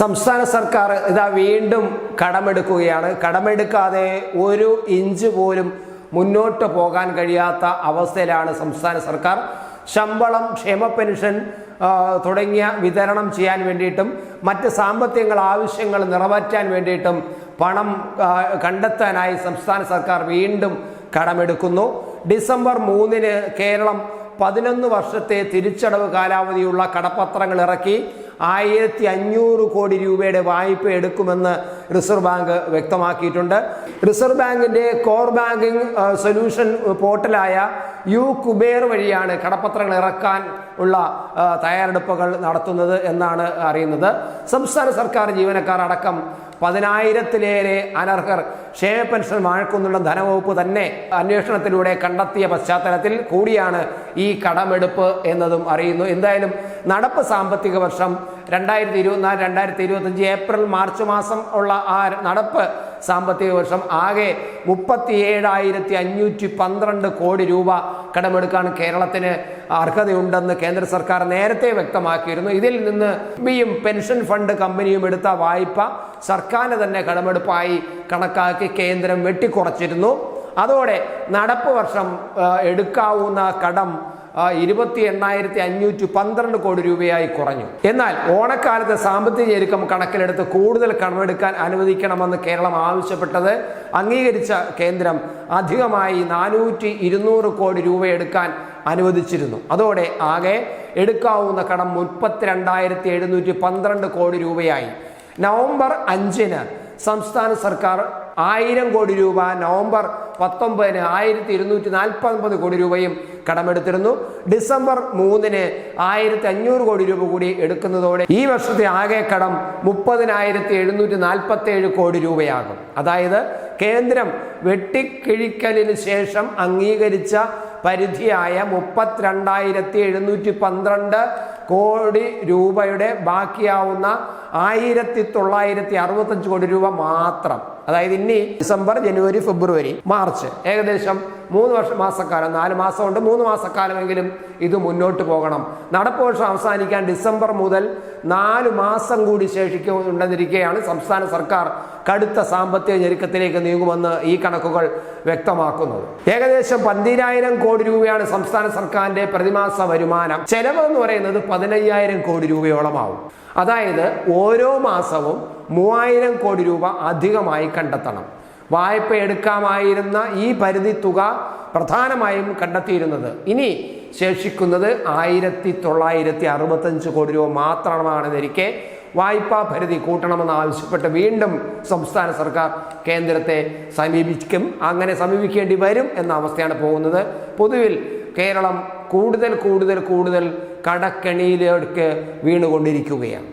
സംസ്ഥാന സർക്കാർ ഇതാ വീണ്ടും കടമെടുക്കുകയാണ്. കടമെടുക്കാതെ ഒരു ഇഞ്ച് പോലും മുന്നോട്ട് പോകാൻ കഴിയാത്ത അവസ്ഥയിലാണ് സംസ്ഥാന സർക്കാർ. ശമ്പളം ക്ഷേമ പെൻഷൻ തുടങ്ങിയ വിതരണം ചെയ്യാൻ വേണ്ടിയിട്ടും മറ്റ് സാമ്പത്തിക ആവശ്യങ്ങൾ നിറവേറ്റാൻ വേണ്ടിയിട്ടും പണം കണ്ടെത്താനായി സംസ്ഥാന സർക്കാർ വീണ്ടും കടമെടുക്കുന്നു. ഡിസംബർ മൂന്നിന് കേരളം പതിനൊന്ന് വർഷത്തെ തിരിച്ചടവ് കാലാവധിയുള്ള കടപ്പത്രങ്ങൾ ഇറക്കി. ആയിരത്തി അഞ്ഞൂറ് കോടി രൂപയുടെ വായ്പ എടുക്കുമെന്ന് റിസർവ് ബാങ്ക് വ്യക്തമാക്കിയിട്ടുണ്ട്. റിസർവ് ബാങ്കിന്റെ കോർ ബാങ്കിംഗ് സൊല്യൂഷൻ പോർട്ടലായ യു കുബേർ വഴിയാണ് കടപ്പത്രങ്ങൾ ഇറക്കാൻ ഉള്ള തയ്യാറെടുപ്പുകൾ നടത്തുന്നത് എന്നാണ് അറിയുന്നത്. സംസ്ഥാന സർക്കാർ ജീവനക്കാർ അടക്കം പതിനായിരത്തിലേറെ അനർഹർ ക്ഷേമ പെൻഷൻ വഴക്കുന്നുള്ള ധനവകുപ്പ് തന്നെ അന്വേഷണത്തിലൂടെ കണ്ടെത്തിയ പശ്ചാത്തലത്തിൽ കൂടിയാണ് ഈ കടമെടുപ്പ് എന്നതും അറിയുന്നു. എന്തായാലും നടപ്പ് സാമ്പത്തിക വർഷം രണ്ടായിരത്തി ഇരുപത്തിനാല് രണ്ടായിരത്തി ഇരുപത്തഞ്ച് ഏപ്രിൽ മാർച്ച് മാസം ഉള്ള ആ നടപ്പ് സാമ്പത്തിക വർഷം ആകെ മുപ്പത്തി ഏഴായിരത്തി അഞ്ഞൂറ്റി പന്ത്രണ്ട് കോടി രൂപ കടമെടുക്കാൻ കേരളത്തിന് അർഹതയുണ്ടെന്ന് കേന്ദ്ര സർക്കാർ നേരത്തെ വ്യക്തമാക്കിയിരുന്നു. ഇതിൽ നിന്ന് ബിയും പെൻഷൻ ഫണ്ട് കമ്പനിയും എടുത്ത വായ്പ സർക്കാരിന് തന്നെ കടമെടുപ്പായി കണക്കാക്കി കേന്ദ്രം വെട്ടിക്കുറച്ചിരുന്നു. അതോടെ നടപ്പ് വർഷം എടുക്കാവുന്ന കടം ഇരുപത്തി എണ്ണായിരത്തി അഞ്ഞൂറ്റി പന്ത്രണ്ട് കോടി രൂപയായി കുറഞ്ഞു. എന്നാൽ ഓണക്കാലത്ത് സാമ്പത്തിക ഞെരുക്കം കണക്കിലെടുത്ത് കൂടുതൽ കടമെടുക്കാൻ അനുവദിക്കണമെന്ന് കേരളം ആവശ്യപ്പെട്ടത് അംഗീകരിച്ച കേന്ദ്രം അധികമായി നാനൂറ്റി ഇരുന്നൂറ് കോടി രൂപ എടുക്കാൻ അനുവദിച്ചിരുന്നു. അതോടെ ആകെ എടുക്കാവുന്ന കടം മുപ്പത്തിരണ്ടായിരത്തി എഴുന്നൂറ്റി പന്ത്രണ്ട് കോടി രൂപയായി. നവംബർ അഞ്ചിന് സംസ്ഥാന സർക്കാർ ആയിരം കോടി രൂപ നവംബർ പത്തൊമ്പതിന് ആയിരത്തി ഇരുന്നൂറ്റി നാൽപ്പത്തൊമ്പത് കോടി രൂപയും കടമെടുത്തിരുന്നു. ഡിസംബർ മൂന്നിന് ആയിരത്തി അഞ്ഞൂറ് കോടി രൂപ കൂടി എടുക്കുന്നതോടെ ഈ വർഷത്തെ ആകെ കടം മുപ്പതിനായിരത്തി എഴുന്നൂറ്റി നാൽപ്പത്തി ഏഴ് കോടി രൂപയാകും. അതായത് കേന്ദ്രം വെട്ടിക്കിഴിക്കലിന് ശേഷം അംഗീകരിച്ച പരിധിയായ മുപ്പത്തിരണ്ടായിരത്തി എഴുന്നൂറ്റി പന്ത്രണ്ട് കോടി രൂപയുടെ ബാക്കിയാവുന്ന ആയിരത്തി തൊള്ളായിരത്തി അറുപത്തഞ്ച് കോടി രൂപ മാത്രം. അതായത് ഇനി ഡിസംബർ ജനുവരി ഫെബ്രുവരി മാർച്ച്. ഏകദേശം മൂന്ന് വർഷ മാസക്കാലം നാല് മാസം കൊണ്ട് മൂന്ന് മാസക്കാലമെങ്കിലും ഇത് മുന്നോട്ട് പോകണം. നടപ്പ് വർഷം അവസാനിക്കാൻ ഡിസംബർ മുതൽ നാല് മാസം കൂടി ശേഷിക്കുന്നുണ്ടെന്നിരിക്കെയാണ് സംസ്ഥാന സർക്കാർ കടുത്ത സാമ്പത്തിക ഞെരുക്കത്തിലേക്ക് നീങ്ങുമെന്ന് ഈ കണക്കുകൾ വ്യക്തമാക്കുന്നത്. ഏകദേശം പന്തിരായിരം കോടി രൂപയാണ് സംസ്ഥാന സർക്കാരിന്റെ പ്രതിമാസ വരുമാനം. ചെലവ് എന്ന് പറയുന്നത് പതിനയ്യായിരം കോടി രൂപയോളമാവും. അതായത് ഓരോ മാസവും മൂവായിരം കോടി രൂപ അധികമായി കണ്ടെത്തണം. വായ്പ എടുക്കാമായിരുന്ന ഈ പരിധി തുക പ്രധാനമായും കണ്ടെത്തിയിരുന്നത്. ഇനി ശേഷിക്കുന്നത് ആയിരത്തി തൊള്ളായിരത്തി അറുപത്തഞ്ച് കോടി രൂപ മാത്രമാണെന്നിരിക്കെ വായ്പാ പരിധി കൂട്ടണമെന്ന് ആവശ്യപ്പെട്ട് വീണ്ടും സംസ്ഥാന സർക്കാർ കേന്ദ്രത്തെ സമീപിക്കും അങ്ങനെ സമീപിക്കേണ്ടി വരും എന്ന അവസ്ഥയാണ് പോകുന്നത്. പൊതുവിൽ കേരളം കൂടുതൽ കൂടുതൽ കൂടുതൽ കടക്കെണിയിലേക്ക് വീണുകൊണ്ടിരിക്കുകയാണ്.